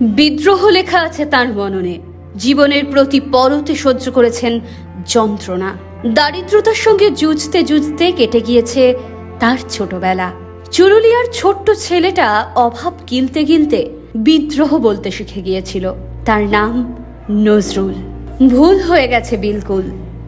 বিদ্রোহ লেখা আছে তার মননে। জীবনের প্রতি পরতে সহ্য করেছেন যন্ত্রণা। দারিদ্রতার সঙ্গে যুঝতে যুঝতে কেটে গিয়েছে তার ছোটবেলা। চুরুলিয়ার ছোট্ট ছেলেটা অভাব গিলতে গিলতে বিদ্রোহ বলতে শিখে গিয়েছিল। তার নাম নজরুল। ভুল হয়ে গেছে বিলকুল।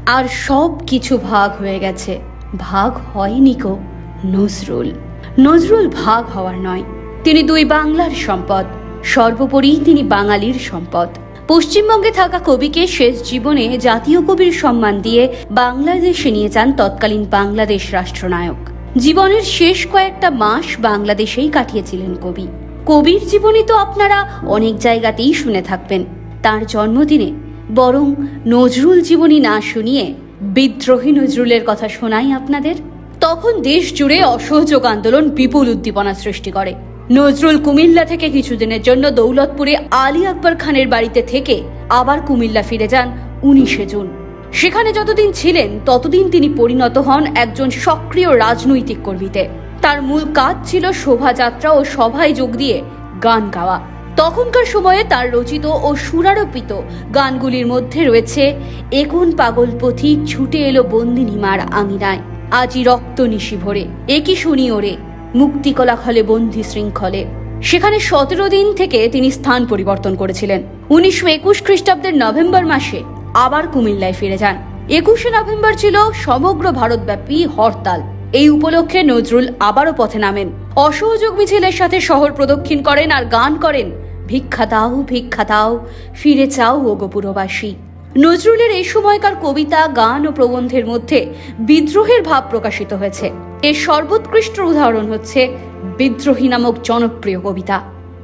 আর সব কিছু ভাগ হয়ে গেছে। ভাগ হয়নি কো নজরুল। নজরুল ভাগ হওয়ার নয়। তিনি দুই বাংলার সম্পদ। সর্বোপরি তিনি বাঙালির সম্পদ। পশ্চিমবঙ্গে থাকা কবিকে শেষ জীবনে জাতীয় কবির সম্মান দিয়ে বাংলাদেশে নিয়ে যান তৎকালীন বাংলাদেশ রাষ্ট্রনায়ক। জীবনের শেষ কয়েকটা মাস বাংলাদেশেই কাটিয়েছিলেন কবি। কবির জীবনী তো আপনারা অনেক জায়গাতেই শুনে থাকবেন। তার জন্মদিনে বরং নজরুল জীবনী না শুনিয়ে বিদ্রোহী নজরুলের কথা শোনাই আপনাদের। তখন দেশ জুড়ে অসহযোগ আন্দোলন বিপুল উদ্দীপনা সৃষ্টি করে। নজরুল কুমিল্লা থেকে কিছুদিনের জন্য দৌলতপুরে আলী আকবর খানের বাড়িতে থেকে আবার কুমিল্লা ফিরে যান উনিশে জুন। সেখানে যতদিন ছিলেন, ততদিন তিনি পরিণত হন একজন সক্রিয় রাজনৈতিক কর্মীতে। তার মূল কাজ ছিল শোভাযাত্রা ও সভায় যোগ দিয়ে গান গাওয়া। তখনকার সময়ে তার রচিত ও সুরারোপিত গানগুলির মধ্যে রয়েছে একুন পাগল পথিক ছুটে এলো বন্দিনী মার আঙিনায়, আজি রক্ত নিশি ভরে একই শুনি ওরে? মুক্তিকলা খলে বন্দি শৃঙ্খলে। সেখানে সতেরো দিন থেকে তিনি স্থান পরিবর্তন করেছিলেন। উনিশশো একুশ খ্রিস্টাব্দের নভেম্বর মাসে আবার কুমিল্লায় ফিরে যান। একুশে নভেম্বর ছিল সমগ্র ভারতব্যাপী হরতাল। এই উপলক্ষে নজরুল আবারও পথে নামেন। অসহযোগ মিছিলের সাথে শহর প্রদক্ষিণ করেন আর গান করেন, ভিক্ষা দাও ভিক্ষা দাও, ফিরে চাও ও গোপুরবাসী নজরুলের এই সময়কার কবিতা, গান ও প্রবন্ধের মধ্যে বিদ্রোহের ভাব প্রকাশিত হয়েছে। এর সর্বোৎকৃষ্ট উদাহরণ হচ্ছে বিদ্রোহী নামক জনপ্রিয় কবিতা।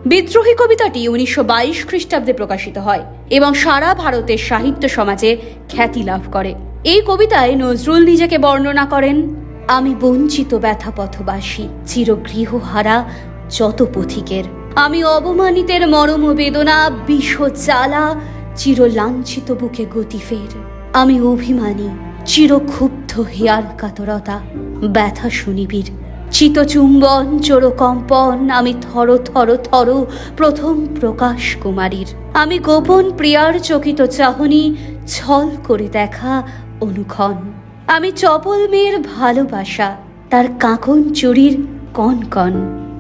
বিদ্রোহী কবিতাটি উনিশশো বাইশ খ্রিস্টাব্দে প্রকাশিত হয় এবং সারা ভারতের সাহিত্য সমাজে খ্যাতি লাভ করে। এই কবিতায় নজরুল নিজেকে বর্ণনা করেন, আমি বঞ্চিত ব্যথা পথবাসী চিরগৃহহারা যত পথিকের আমি অবমানিতের মরম বেদনা, বিষ জ্বালা চির লাঞ্ছিত বুকে গতি ফের। আমি অভিমানী, চিরক্ষুব্ধ হিয়ার কাতরতা। ব্যথা শুনিবির চিতচুম্বন, চোরকম্পন, আমি থর থর থর, প্রথম প্রকাশ কুমারীর। আমি গোপন প্রিয়ার চকিত চাহনি, ছল করে দেখা অনুক্ষণ। আমি চপল মেয়ের ভালোবাসা, তার কাঁকন চুরির কন কন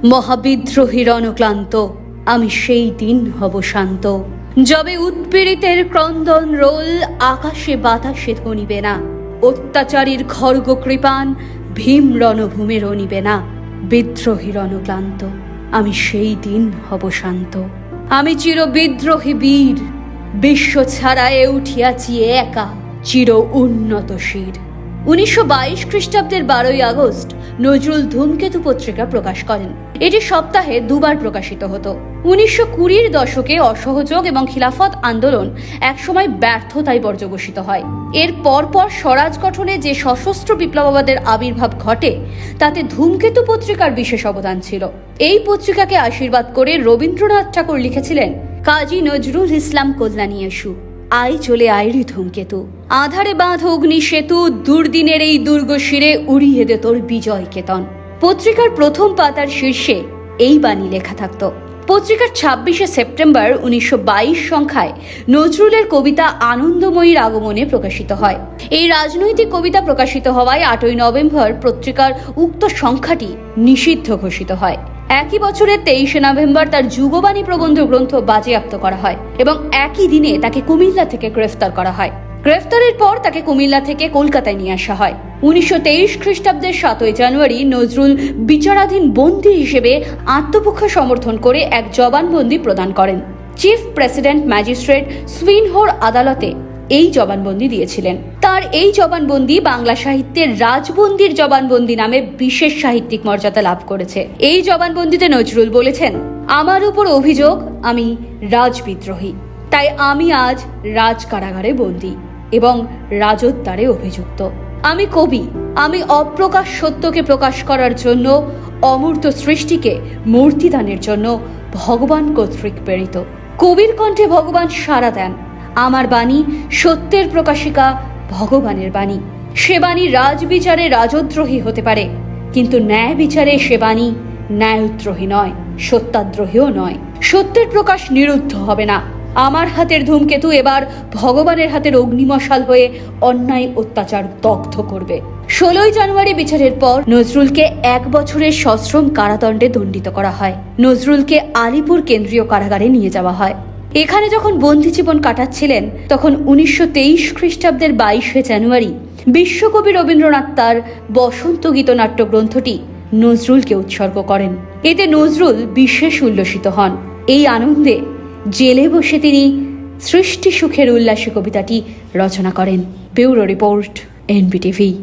মহাবিদ্রোহীর অনক্লান্ত আমি সেই দিন হব শান্ত। যবে উৎপীড়িতের ক্রন্দন রোল, আকাশে বাতাসে ধনিবে না। অত্যাচারীর খর্গ কৃপান ভীম রণভূমে রনিবে না, বিদ্রোহী রণক্লান্ত। আমি সেই দিন হব শান্ত। আমি চির বিদ্রোহী বীর, বিশ্ব ছাড়া এ উঠিয়াছি একা, চির উন্নত শির। উনিশশো বাইশ খ্রিস্টাব্দের বারোই আগস্ট নজরুল ধূমকেতু পত্রিকা প্রকাশ করেন। এটি সপ্তাহে দুবার প্রকাশিত হতো। উনিশশো কুড়ির দশকে অসহযোগ এবং খিলাফত আন্দোলন একসময় ব্যর্থতায় পর্যবসিত হয়। এর পরপর স্বরাজ গঠনে যে সশস্ত্র বিপ্লববাদের আবির্ভাব ঘটে, তাতে ধূমকেতু পত্রিকার বিশেষ অবদান ছিল। এই পত্রিকাকে আশীর্বাদ করে রবীন্দ্রনাথ ঠাকুর লিখেছিলেন, কাজী নজরুল ইসলাম কল্যাণী এসু আই চলে আইরি ধূমকেতু। আধারে বাঁধ অগ্নি সেতু দুর্দিনের এই দুর্গ শিরে উড়িয়ে দে তোর বিজয় কেতন। পত্রিকার প্রথম পাতার শীর্ষে এই বাণী লেখা থাকত। পত্রিকার ছাব্বিশে সেপ্টেম্বর উনিশশো বাইশ সংখ্যায় নজরুলের কবিতা আনন্দময়ীর আগমনে প্রকাশিত হয়। এই রাজনৈতিক কবিতা প্রকাশিত হওয়ায় আটই নভেম্বর পত্রিকার উক্ত সংখ্যাটি নিষিদ্ধ ঘোষিত হয়। একই বছরের তেইশে নভেম্বর তার যুগবাণী প্রবন্ধ গ্রন্থ বাজেয়াপ্ত করা হয় এবং একই দিনে তাকে কুমিল্লা থেকে গ্রেফতার করা হয়। গ্রেফতারের পর তাকে কুমিল্লা থেকে কলকাতায় নিয়ে আসা হয়। উনিশশো তেইশ খ্রিস্টাব্দের সাতই জানুয়ারি নজরুল বিচারাধীন বন্দী হিসেবে আত্মপক্ষ সমর্থন করে এক জবানবন্দি প্রদান করেন। চিফ প্রেসিডেন্ট ম্যাজিস্ট্রেট সুইনহোর আদালতে এই জবানবন্দি দিয়েছিলেন। তার এই জবানবন্দি বাংলা সাহিত্যের রাজবন্দির জবানবন্দি নামে বিশেষ সাহিত্যিক মর্যাদা লাভ করেছে। এই জবানবন্দিতে নজরুল বলেছেন, আমার উপর অভিযোগ, আমি রাজবিদ্রোহী। তাই আমি আজ রাজ কারাগারে বন্দী এবং রাজোদ্দারে অভিযুক্ত। আমি কবি, আমি অপ্রকাশ সত্যকে প্রকাশ করার জন্য, অমূর্ত সৃষ্টিকে মূর্তিদানের জন্য ভগবান কর্তৃক প্রেরিত। কবির কণ্ঠে ভগবান সাড়া দেন। আমার বাণী, সত্যের প্রকাশিকা ভগবানের বাণী। সে বাণী রাজবিচারে রাজদ্রোহী হতে পারে, কিন্তু ন্যায় বিচারে সে বাণী ন্যায়দ্রোহী নয়, সত্যাদ্রোহীও নয়। সত্যের প্রকাশ নিরুদ্ধ হবে না। আমার হাতের ধূমকেতু এবার ভগবানের হাতের অগ্নিমশাল হয়ে অন্যায় অত্যাচার দগ্ধ করবে। ষোলোই জানুয়ারি বিচারের পর নজরুলকে এক বছরের সশ্রম কারাদণ্ডে দণ্ডিত করা হয়। নজরুলকে আলিপুর কেন্দ্রীয় কারাগারে নিয়ে যাওয়া হয়। এখানে যখন বন্দি জীবন কাটাচ্ছিলেন, তখন উনিশশো তেইশ খ্রিস্টাব্দের বাইশে জানুয়ারি বিশ্বকবি রবীন্দ্রনাথ তার বসন্ত গীতনাট্য গ্রন্থটি নজরুলকে উৎসর্গ করেন। এতে নজরুল বিশেষ উল্লসিত হন। এই আনন্দে জেলে বসে তিনি সৃষ্টি সুখের উল্লাসী কবিতাটি রচনা করেন। Bureau report, NBTV.